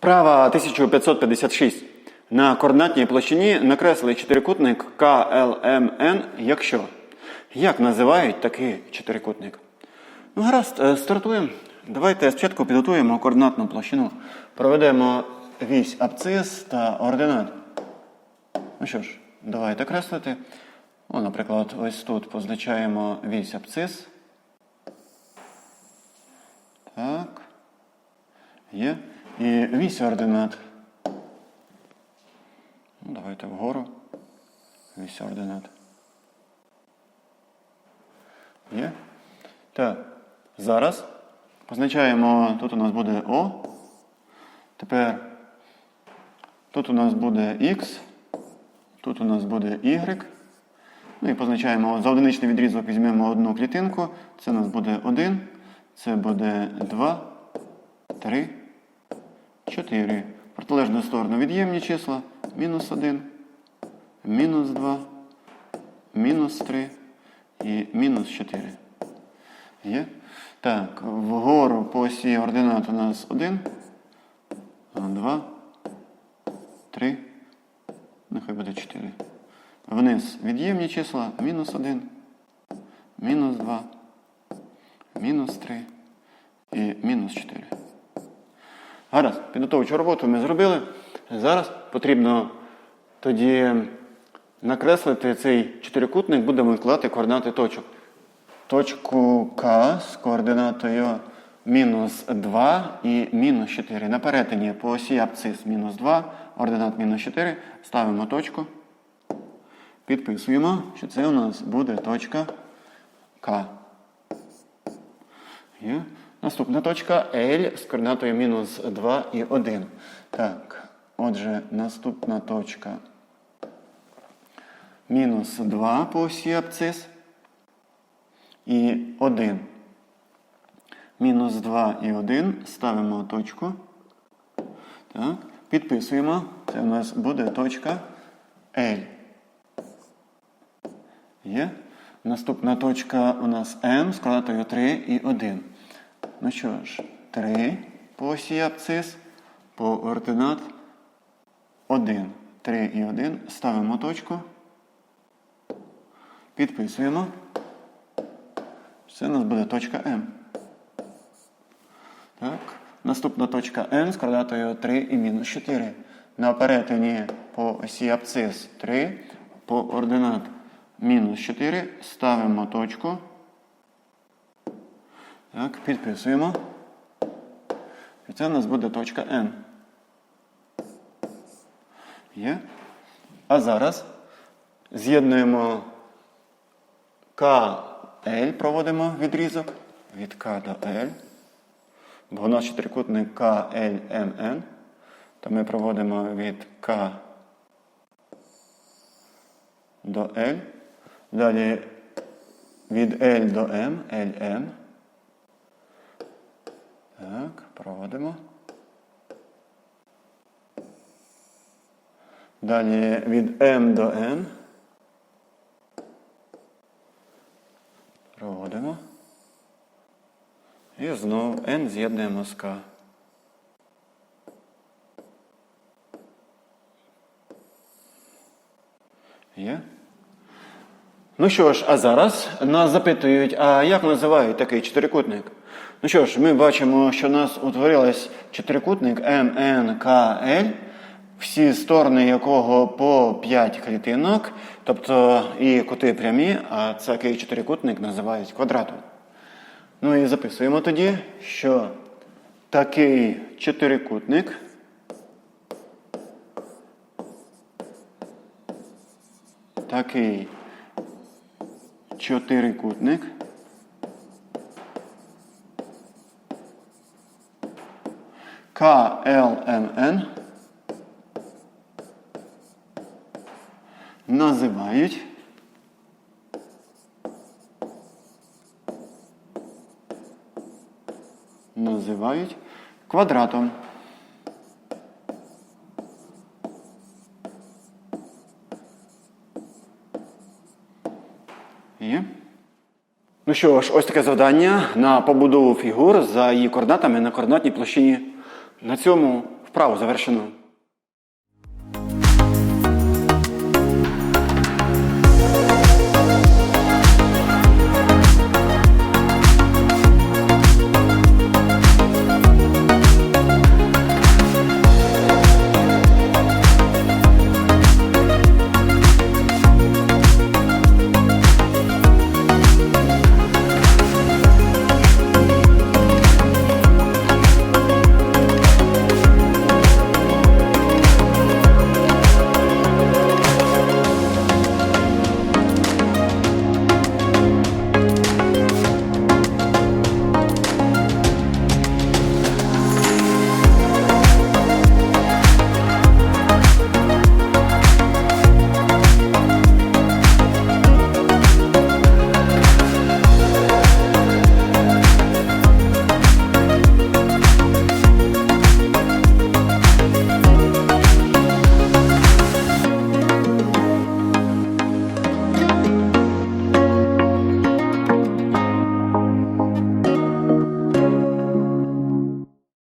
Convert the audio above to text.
Вправа 1556. На координатній площині накресли чотирикутник КЛМН, якщо. Як називають такий чотирикутник? Ну, гаразд, е, стартуємо. Давайте спочатку підготуємо координатну площину. Проведемо вісь абцис та ординат. Ну що ж, давайте креслити. О, наприклад, ось тут позначаємо вісь абцис. Так. Є. І вісь ординат. Ну, давайте вгору. Вісь ординат. Є. Так. Зараз позначаємо, тут у нас буде О. Тепер тут у нас буде Х, тут у нас буде Y. Ну і позначаємо за одиничний відрізок візьмемо одну клітинку. Це у нас буде 1, це буде 2, 3, 4. Протилежну сторону від'ємні числа. Мінус 1, мінус 2, мінус 3 і мінус 4. Є? Так, вгору по осі ординат у нас 1, 2, 3, нехай буде 4. Вниз від'ємні числа мінус 1, мінус 2, мінус 3 і мінус 4. Гаразд, підготовчу роботу ми зробили. Зараз потрібно тоді накреслити цей чотирикутник, будемо вкладати координати точок. Точку К з координатою мінус 2 і мінус 4. На перетині по осі абцис мінус 2, ординат мінус 4. Ставимо точку. Підписуємо, що це у нас буде точка К. Є. Наступна точка L з координатою мінус 2 і 1. Так, отже, наступна точка мінус 2 по осі абцис і 1. Мінус 2 і 1. Ставимо точку. Так. Підписуємо. Це у нас буде точка L. Є. Наступна точка у нас М з координатою 3 і 1. Ну що ж, 3 по осі абцис, по ординат 1. 3 і 1. Ставимо точку. Підписуємо. Це у нас буде точка М. Так. Наступна точка N з координатою 3 і мінус 4. На перетині по осі абцис 3, по ординат мінус 4. Ставимо точку. Так, підписуємо. І це у нас буде точка N. Є. А зараз з'єднуємо КЛ, проводимо відрізок від К до L. Бо у нас чотирикутник КЛМН. То ми проводимо від К до L. Далі від L до M, LM. Проводимо. Далі від М до N. Проводимо. І знову N з'єднуємо з К. Є? Ну що ж, а зараз нас запитують, а як називають такий чотирикутник? Ну що ж, ми бачимо, що у нас утворилось чотирикутник МНКЛ, всі сторони якого по 5 клітинок, тобто і кути прямі, а такий чотирикутник називають квадратом. Ну і записуємо тоді, що такий чотирикутник такий чотирикутник. КЛМН називають. Називають квадратом. Є. Ну що ж, ось таке завдання на побудову фігур за її координатами на координатній площині. На цьому Вправо завершено.